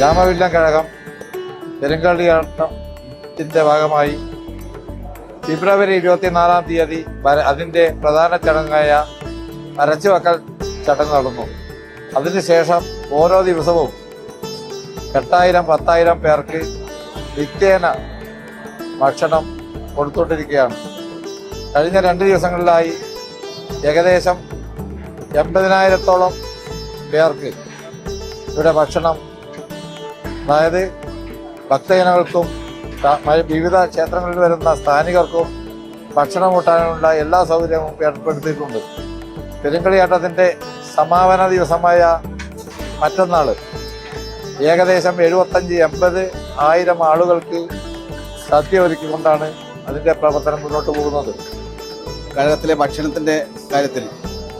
രാമവില്ലം കഴകം പെരുങ്കളിയാട്ടത്തിന്റെ ഭാഗമായി ഫെബ്രുവരി ഇരുപത്തിനാലാം തീയതി അതിന്റെ പ്രധാന ചടങ്ങായ അരച്ചുവെക്കൽ ചടങ്ങ് നടന്നു. അതിനുശേഷം ഓരോ ദിവസവും എട്ടായിരം പത്തായിരം പേർക്ക് നിത്യേന ഭക്ഷണം കൊടുത്തുകൊണ്ടിരിക്കുകയാണ് കഴിഞ്ഞ രണ്ട് ദിവസങ്ങളിലായി ഏകദേശം എൺപതിനായിരത്തോളം പേർക്ക് ഇവിടെ ഭക്ഷണം അതായത് ഭക്തജനങ്ങൾക്കും വിവിധ ക്ഷേത്രങ്ങളിൽ വരുന്ന സ്ഥാനികർക്കും ഭക്ഷണം കൂട്ടാനുള്ള എല്ലാ സൗകര്യവും ഏർപ്പെടുത്തിയിട്ടുണ്ട്. പെരുങ്കളിയാട്ടത്തിന്റെ സമാപന ദിവസമായ മറ്റന്നാൾ ഏകദേശം എഴുപത്തഞ്ച് എൺപത് ആയിരം ആളുകൾക്ക് സദ്യ ഒരുക്കിക്കൊണ്ടാണ് അതിന്റെ പ്രവർത്തനം മുന്നോട്ട് പോകുന്നത്. കേരളത്തിലെ ഭക്ഷണത്തിന്റെ കാര്യത്തിൽ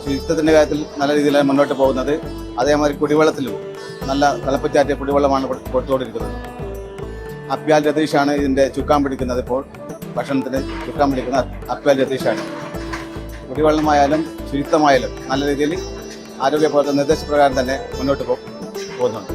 ശുചിത്വത്തിന്റെ കാര്യത്തിൽ നല്ല രീതിയിലാണ് മുന്നോട്ട് പോകുന്നത്. അതേമാതിരി കുടിവെള്ളത്തിലും നല്ല തിളപ്പറ്റാറ്റിയ കുടിവെള്ളമാണ് കൊടു- കൊടുത്തുകൊണ്ടിരിക്കുന്നത്. അപ്യാൽ രതീഷാണ് ഇതിന്റെ ചുക്കാൻ പിടിക്കുന്നത് ഇപ്പോൾ. ഭക്ഷണത്തിന് ചുക്കാൻ പിടിക്കുന്ന അപ്യാൽ രതീഷാണ്. കുടിവെള്ളമായാലും ശുചിത്വമായാലും നല്ല രീതിയിൽ ആരോഗ്യ പ്രവർത്തന നിർദ്ദേശപ്രകാരം തന്നെ മുന്നോട്ട് പോകുന്നുണ്ട്.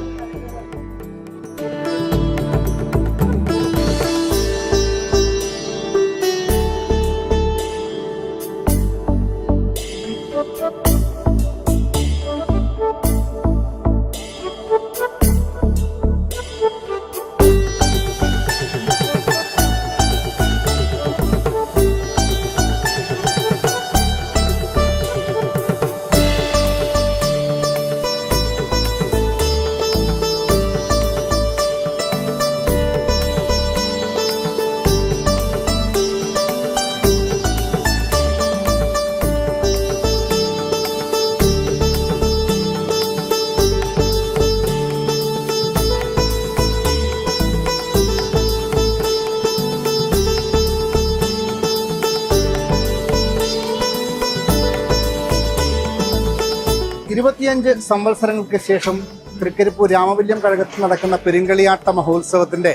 ഇരുപത്തിയഞ്ച് സംവത്സരങ്ങൾക്ക് ശേഷം തൃക്കരിപ്പൂർ രാമവല്യം കഴകത്ത് നടക്കുന്ന പെരുങ്കളിയാട്ട മഹോത്സവത്തിന്റെ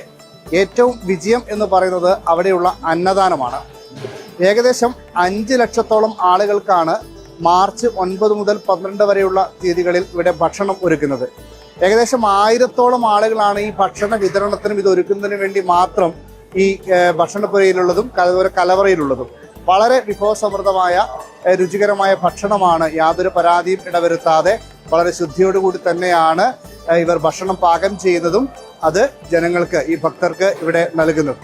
ഏറ്റവും വിജയം എന്ന് പറയുന്നത് അവിടെയുള്ള അന്നദാനമാണ്. ഏകദേശം അഞ്ച് ലക്ഷത്തോളം ആളുകൾക്കാണ് മാർച്ച് ഒൻപത് മുതൽ പന്ത്രണ്ട് വരെയുള്ള തീയതികളിൽ ഇവിടെ ഭക്ഷണം ഒരുക്കുന്നത്. ഏകദേശം ആയിരത്തോളം ആളുകളാണ് ഈ ഭക്ഷണ വിതരണത്തിനും ഇത് ഒരുക്കുന്നതിന് വേണ്ടി മാത്രം ഈ ഭക്ഷണപ്പുരയിലുള്ളതും അതുപോലെ കലവറയിലുള്ളതും. വളരെ വിഭവസമൃദ്ധമായ രുചികരമായ ഭക്ഷണമാണ് യാതൊരു പരാതിയും ഇടവരുത്താതെ വളരെ ശുദ്ധിയോടുകൂടി തന്നെയാണ് ഇവർ ഭക്ഷണം പാകം ചെയ്യുന്നതും അത് ജനങ്ങൾക്ക് ഈ ഭക്തർക്ക് ഇവിടെ നൽകുന്നത്.